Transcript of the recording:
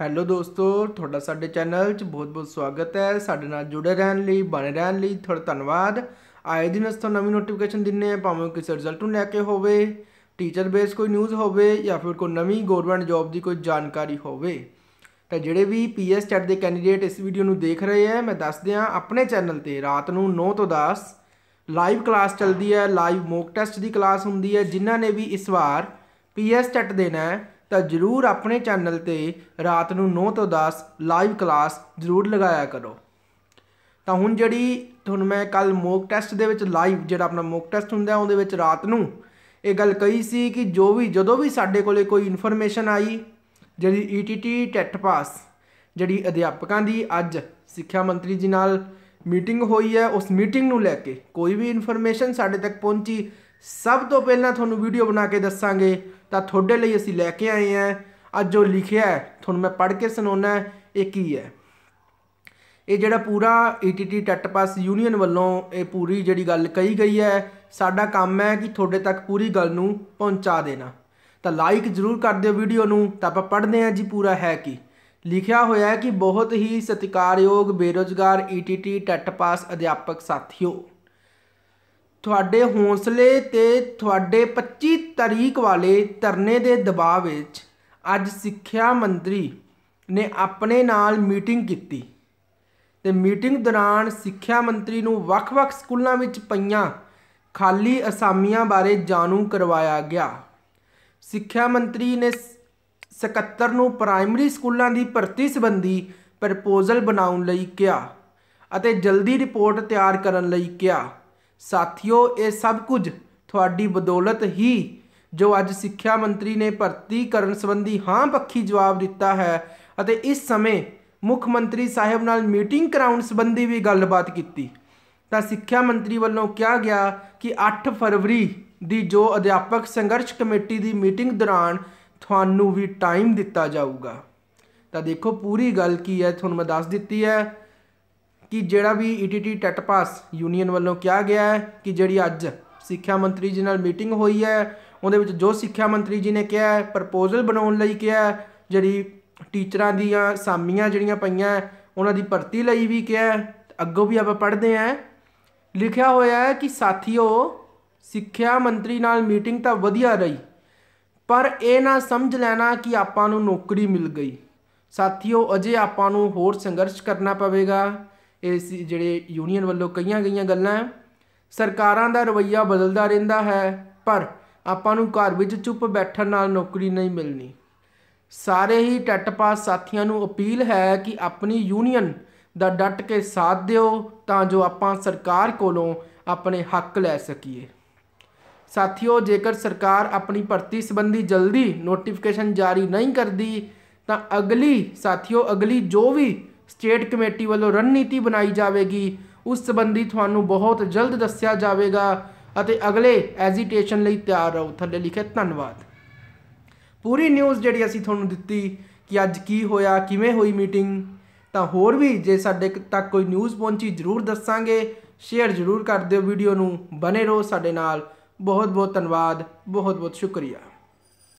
Hello ਦੋਸਤੋ, ਤੁਹਾਡਾ ਸਾਡੇ ਚੈਨਲ 'ਚ ਬਹੁਤ-ਬਹੁਤ ਸਵਾਗਤ ਹੈ। ਸਾਡੇ ਨਾਲ ਜੁੜੇ ਰਹਿਣ ਲਈ, ਬਣੇ ਰਹਿਣ ਲਈ ਤੁਹਾਡਾ ਧੰਨਵਾਦ। ਆਏ ਦਿਨ ਅਸੀਂ ਤੁਹਾਨੂੰ ਨਵੀਂ ਨੋਟੀਫਿਕੇਸ਼ਨ ਦਿੰਨੇ ਆ ਭਾਵੇਂ ਕਿਸੇ ਰਿਜ਼ਲਟ ਨੂੰ ਲੈ ਕੇ ਹੋਵੇ ਟੀਚਰ ਬੇਸ ਕੋਈ ਨਿਊਜ਼ ਹੋਵੇ ਜਾਂ ਫਿਰ ਕੋਈ ਨਵੀਂ ਗਵਰਨਮੈਂਟ ਜੌਬ ਦੀ ਕੋਈ ਜਾਣਕਾਰੀ ਹੋਵੇ। ਤਾਂ ਜਿਹੜੇ ਵੀ ਪੀਐਸ ਚੈਟ ਦੇ ਕੈਂਡੀਡੇਟ ਇਸ ਵੀਡੀਓ ਨੂੰ ਦੇਖ ਰਹੇ ਆ ਮੈਂ ਦੱਸ ਦਿਆਂ ਆਪਣੇ ਚੈਨਲ ਤੇ ਰਾਤ ਨੂੰ 9 ਤੋਂ 10 ਲਾਈਵ ਕਲਾਸ ਚੱਲਦੀ ਹੈ। ਲਾਈਵ ਮੋਕ ਟੈਸਟ ਦੀ ਕਲਾਸ ਹੁੰਦੀ ਹੈ, ਜਿਨ੍ਹਾਂ ਨੇ ਵੀ ਇਸ ਵਾਰ ਪੀਐਸ ਚੈਟ ਦੇਣਾ ਹੈ। ਤਾਂ ਜਰੂਰ ਆਪਣੇ ਚੈਨਲ ਤੇ ਰਾਤ ਨੂੰ 9 ਤੋਂ 10 ਲਾਈਵ ਕਲਾਸ ਜਰੂਰ ਲਗਾਇਆ ਕਰੋ। ਤਾਂ ਹੁਣ ਜਿਹੜੀ ਤੁਹਾਨੂੰ ਮੈਂ ਕੱਲ ਮੋਕ ਟੈਸਟ ਦੇ ਵਿੱਚ ਲਾਈਵ ਜਿਹੜਾ ਆਪਣਾ ਮੋਕ ਟੈਸਟ ਹੁੰਦਾ ਉਹਦੇ ਵਿੱਚ ਰਾਤ ਨੂੰ ਇਹ ਗੱਲ ਕਹੀ ਸੀ ਕਿ ਜੋ ਵੀ, ਜਦੋਂ ਵੀ ਸਾਡੇ ਕੋਲੇ ਕੋਈ ਇਨਫੋਰਮੇਸ਼ਨ ਆਈ, ਜਿਹੜੀ ਈਟੀਟੀ ਟੈਟ ਪਾਸ ਜਿਹੜੀ ਅਧਿਆਪਕਾਂ ਦੀ ਅੱਜ ਸਿੱਖਿਆ ਮੰਤਰੀ ਜੀ ਨਾਲ ਮੀਟਿੰਗ ਹੋਈ ਹੈ, ਉਸ ਮੀਟਿੰਗ ਨੂੰ ਲੈ ਕੇ ਕੋਈ ਵੀ ਇਨਫੋਰਮੇਸ਼ਨ ਸਾਡੇ ਤੱਕ ਪਹੁੰਚੀ, ਸਭ ਤੋਂ ਪਹਿਲਾਂ ਤੁਹਾਨੂੰ ਵੀਡੀਓ ਬਣਾ ਕੇ ਦੱਸਾਂਗੇ। ਤਾਂ ਤੁਹਾਡੇ ਲਈ ਅਸੀਂ ਲੈ ਕੇ ਆਏ ਹਾਂ। ਅੱਜ ਜੋ ਲਿਖਿਆ ਤੁਹਾਨੂੰ ਮੈਂ ਪੜ੍ਹ ਕੇ ਸੁਣਾਉਣਾ ਇਹ ਕੀ ਹੈ? ਇਹ ਜਿਹੜਾ ਪੂਰਾ ਈਟੀਟੀ ਟੈਟ ਪਾਸ ਯੂਨੀਅਨ ਵੱਲੋਂ ਇਹ ਪੂਰੀ ਜਿਹੜੀ ਗੱਲ ਕਹੀ ਗਈ ਹੈ, ਸਾਡਾ ਕੰਮ ਹੈ ਕਿ ਤੁਹਾਡੇ ਤੱਕ ਪੂਰੀ ਗੱਲ ਨੂੰ ਪਹੁੰਚਾ ਦੇਣਾ। ਤਾਂ ਲਾਈਕ ਜ਼ਰੂਰ ਕਰ ਦਿਓ ਵੀਡੀਓ ਨੂੰ, ਤਾਂ ਆਪਾਂ ਪੜ੍ਹਦੇ ਹਾਂ ਜੀ ਪੂਰਾ ਹੈ ਕੀ। ਲਿਖਿਆ ਹੋਇਆ ਹੈ ਕਿ ਬਹੁਤ ਹੀ ਸਤਿਕਾਰਯੋਗ ਬੇਰੋਜ਼ਗਾਰ ਈਟੀਟੀ ਟੈਟ ਪਾਸ ਅਧਿਆਪਕ ਸਾਥੀਓ। ਤੁਹਾਡੇ ਹੌਸਲੇ ਤੇ ਤੁਹਾਡੇ 25 ਤਰੀਕ ਵਾਲੇ ਧਰਨੇ ਦੇ ਦਬਾਅ ਵਿੱਚ ਅੱਜ ਸਿੱਖਿਆ ਮੰਤਰੀ ਨੇ ਆਪਣੇ ਨਾਲ ਮੀਟਿੰਗ ਕੀਤੀ। ਤੇ ਮੀਟਿੰਗ ਦੌਰਾਨ ਸਿੱਖਿਆ ਮੰਤਰੀ ਨੂੰ ਵੱਖ-ਵੱਖ ਸਕੂਲਾਂ ਵਿੱਚ ਪਈਆਂ ਖਾਲੀ ਅਸਾਮੀਆਂ ਬਾਰੇ ਜਾਣੂ ਕਰਵਾਇਆ ਗਿਆ। ਸਿੱਖਿਆ ਮੰਤਰੀ ਨੇ ਸਕੱਤਰ ਨੂੰ ਪ੍ਰਾਇਮਰੀ ਸਕੂਲਾਂ ਦੀ ਭਰਤੀ ਸੰਬੰਧੀ ਪ੍ਰਪੋਜ਼ਲ ਬਣਾਉਣ ਲਈ ਕਿਹਾ ਅਤੇ ਜਲਦੀ ਰਿਪੋਰਟ ਤਿਆਰ ਕਰਨ ਲਈ ਕਿਹਾ। ਸਾਥੀਓ, ਇਹ ਸਭ ਕੁਝ ਤੁਹਾਡੀ ਬਦੌਲਤ ਹੀ ਜੋ ਅੱਜ ਸਿੱਖਿਆ ਮੰਤਰੀ ਨੇ ਭਰਤੀ ਕਰਨ ਸੰਬੰਧੀ ਹਾਂ ਪੱਖੀ ਜਵਾਬ ਦਿੱਤਾ ਹੈ ਅਤੇ ਇਸ ਸਮੇਂ ਮੁੱਖ ਮੰਤਰੀ ਸਾਹਿਬ ਨਾਲ ਮੀਟਿੰਗ ਕਰਾਉਣ ਸੰਬੰਧੀ ਵੀ ਗੱਲਬਾਤ ਕੀਤੀ। ਤਾਂ ਸਿੱਖਿਆ ਮੰਤਰੀ ਵੱਲੋਂ ਕਿਹਾ ਗਿਆ ਕਿ 8 ਫਰਵਰੀ ਦੀ ਜੋ ਅਧਿਆਪਕ ਸੰਘਰਸ਼ ਕਮੇਟੀ ਦੀ ਮੀਟਿੰਗ ਦੌਰਾਨ ਤੁਹਾਨੂੰ ਵੀ ਟਾਈਮ ਦਿੱਤਾ ਜਾਊਗਾ। ਤਾਂ ਦੇਖੋ, ਪੂਰੀ ਗੱਲ ਕੀ ਹੈ, ਤੁਹਾਨੂੰ ਮੈਂ ਦੱਸ ਦਿੱਤੀ ਹੈ। ਕਿ ਜਿਹੜਾ ਵੀ E T T TET pass union ਵੱਲੋਂ ਕਿਹਾ ਗਿਆ ਹੈ ਕਿ ਜਿਹੜੀ ਅੱਜ ਸਿੱਖਿਆ ਮੰਤਰੀ ਜੀ ਨਾਲ ਮੀਟਿੰਗ ਹੋਈ ਹੈ, ਉਹਦੇ ਵਿੱਚ ਜੋ ਸਿੱਖਿਆ ਮੰਤਰੀ ਜੀ ਨੇ ਕਿਹਾ ਹੈ, ਪ੍ਰਪੋਜ਼ਲ ਬਣਾਉਣ ਲਈ ਕਿਹਾ ਜਿਹੜੀ ਟੀਚਰਾਂ ਦੀਆਂ ਸਾਮੀਆਂ ਜਿਹੜੀਆਂ ਪਈਆਂ ਉਹਨਾਂ ਦੀ ਭਰਤੀ ਲਈ ਵੀ ਕਿਹਾ ਅੱਗੋਂ ਵੀ ਆਪਾਂ ਪੜ੍ਹਦੇ ਆਂ ਲਿਖਿਆ ਹੋਇਆ ਹੈ ਕਿ ਸਾਥੀਓ, ਸਿੱਖਿਆ ਮੰਤਰੀ ਨਾਲ ਮੀਟਿੰਗ ਤਾਂ ਵਧੀਆ ਰਹੀ, ਪਰ ਇਹ ਨਾ ਸਮਝ ਲੈਣਾ ਕਿ ਆਪਾਂ ਨੂੰ ਨੌਕਰੀ ਮਿਲ ਗਈ। ਸਾਥੀਓ, ਅਜੇ ਆਪਾਂ ਨੂੰ ਹੋਰ ਸੰਘਰਸ਼ ਕਰਨਾ ਪਵੇਗਾ। ਇਸ ਜਿਹੜੇ ਯੂਨੀਅਨ ਵੱਲੋਂ ਕਈਆਂ ਗਈਆਂ ਗੱਲਾਂ ਸਰਕਾਰਾਂ ਦਾ ਰਵੱਈਆ ਬਦਲਦਾ ਰਹਿੰਦਾ ਹੈ, ਪਰ ਆਪਾਂ ਨੂੰ ਘਰ ਵਿੱਚ ਚੁੱਪ ਬੈਠਣ ਨਾਲ ਨੌਕਰੀ ਨਹੀਂ ਮਿਲਣੀ। ਸਾਰੇ ਹੀ ਟੱਟ ਪਾਸ ਸਾਥੀਆਂ ਨੂੰ ਅਪੀਲ ਹੈ ਕਿ ਆਪਣੀ ਯੂਨੀਅਨ ਦਾ ਡਟ ਕੇ ਸਾਥ ਦਿਓ ਤਾਂ ਜੋ ਆਪਾਂ ਸਰਕਾਰ ਕੋਲੋਂ ਆਪਣੇ ਹੱਕ ਲੈ ਸਕੀਏ। ਸਾਥੀਓ, ਜੇਕਰ ਸਰਕਾਰ ਆਪਣੀ ਭਰਤੀ ਸੰਬੰਧੀ ਜਲਦੀ ਨੋਟੀਫਿਕੇਸ਼ਨ ਜਾਰੀ ਨਹੀਂ ਕਰਦੀ, ਤਾਂ ਅਗਲੀ, ਸਾਥੀਓ, ਅਗਲੀ ਜੋ ਵੀ ਸਟੇਟ ਕਮੇਟੀ ਵੱਲੋਂ ਰਣਨੀਤੀ ਬਣਾਈ ਜਾਵੇਗੀ। ਉਸ ਸੰਬੰਧੀ ਤੁਹਾਨੂੰ ਬਹੁਤ ਜਲਦ ਦੱਸਿਆ ਜਾਵੇਗਾ ਅਤੇ ਅਗਲੇ ਐਜੀਟੇਸ਼ਨ ਲਈ ਤਿਆਰ ਰਹੋ। ਥੱਲੇ ਲਿਖਿਆ, ਧੰਨਵਾਦ। ਪੂਰੀ ਨਿਊਜ਼ ਜਿਹੜੀ ਅਸੀਂ ਤੁਹਾਨੂੰ ਦਿੱਤੀ ਕਿ ਅੱਜ ਕੀ ਹੋਇਆ, ਕਿਵੇਂ ਹੋਈ ਮੀਟਿੰਗ, ਤਾਂ ਹੋਰ ਵੀ ਜੇ ਸਾਡੇ ਤੱਕ ਕੋਈ ਨਿਊਜ਼ ਪਹੁੰਚੀ ਜਰੂਰ ਦੱਸਾਂਗੇ। ਸ਼ੇਅਰ ਜਰੂਰ ਕਰ ਦਿਓ ਵੀਡੀਓ ਨੂੰ। ਬਨੇ ਰਹੋ ਸਾਡੇ ਨਾਲ। ਬਹੁਤ ਬਹੁਤ ਧੰਨਵਾਦ। ਬਹੁਤ ਬਹੁਤ ਸ਼ੁਕਰੀਆ।